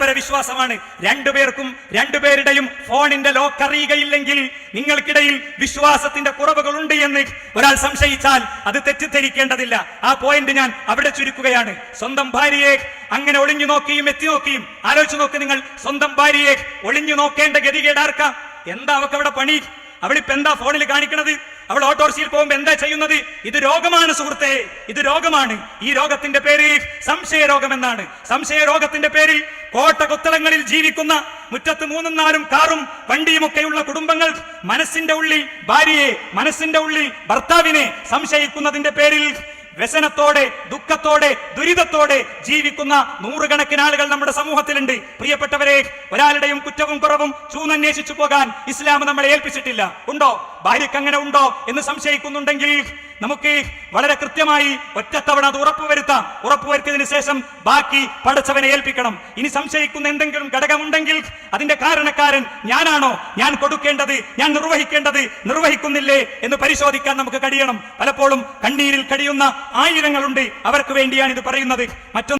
പരസ്പര വിശ്വാസമാണ് രണ്ടുപേർക്കും രണ്ടുപേരുടെയും ഫോണിന്റെ ലോക്ക് അറിയുകയില്ലെങ്കിൽ നിങ്ങൾക്കിടയിൽ വിശ്വാസത്തിന്റെ കുറവുകളുണ്ട് എന്ന് ഒരാൾ സംശയിച്ചാൽ അത് തെറ്റിദ്ധരിക്കേണ്ടതില്ല. ആ പോയിന്റ് ഞാൻ അവിടെ ചുരുക്കുകയാണ്. സ്വന്തം ഭാര്യയെ അങ്ങനെ ഒളിഞ്ഞു നോക്കിയും എത്തി നോക്കിയും ആലോചിച്ചു നോക്ക് നിങ്ങൾ. സ്വന്തം ഭാര്യയെ ഒളിഞ്ഞു നോക്കേണ്ട ഗതികേടാർക്ക എന്താ അവക്ക് അവിടെ പണി? അവളിപ്പോ എന്താ ഫോണിൽ കാണിക്കണത്? അവൾ ഓട്ടോറിക്ഷയിൽ പോകുമ്പോൾ എന്താ ചെയ്യുന്നത്? ഇത് രോഗമാണ് സുഹൃത്തെ ഇത് രോഗമാണ്. ഈ രോഗത്തിന്റെ പേര് സംശയ രോഗം എന്നാണ് സംശയ രോഗത്തിന്റെ പേരിൽ കോട്ട കൊത്തളങ്ങളിൽ ജീവിക്കുന്ന മുറ്റത്ത് മൂന്നും നാലും കാറും വണ്ടിയുമൊക്കെയുള്ള കുടുംബങ്ങൾ മനസ്സിന്റെ ഉള്ളിൽ ഭാര്യയെ മനസ്സിന്റെ ഉള്ളിൽ ഭർത്താവിനെ സംശയിക്കുന്നതിന്റെ പേരിൽ വ്യസനത്തോടെ ദുഃഖത്തോടെ ദുരിതത്തോടെ ജീവിക്കുന്ന നൂറുകണക്കിന് ആളുകൾ നമ്മുടെ സമൂഹത്തിലുണ്ട്. പ്രിയപ്പെട്ടവരെ ഒരാളുടെയും കുറ്റവും കുറവും ചൂന്നന്വേഷിച്ചു പോകാൻ ഇസ്ലാം നമ്മളെ ഏൽപ്പിച്ചിട്ടില്ല. ഉണ്ടോ? ഭാര്യക്ക് അങ്ങനെ ഉണ്ടോ എന്ന് സംശയിക്കുന്നുണ്ടെങ്കിൽ നമുക്ക് വളരെ കൃത്യമായി ഒറ്റത്തവണ അത് ഉറപ്പുവരുത്താം ഉറപ്പുവരുത്തിയതിനു ശേഷം ബാക്കി പഠിച്ചവനെ ഏൽപ്പിക്കണം. ഇനി സംശയിക്കുന്ന എന്തെങ്കിലും ഘടകമുണ്ടെങ്കിൽ അതിന്റെ കാരണക്കാരൻ ഞാനാണോ? ഞാൻ കൊടുക്കേണ്ടത് ഞാൻ നിർവഹിക്കേണ്ടത് നിർവഹിക്കുന്നില്ലേ എന്ന് പരിശോധിക്കാൻ നമുക്ക് കഴിയണം. പലപ്പോഴും കണ്ണീരിൽ കഴിയുന്ന ആയിരങ്ങളുണ്ട്. അവർക്ക് വേണ്ടിയാണ് ഇത് പറയുന്നത്. മറ്റൊന്ന്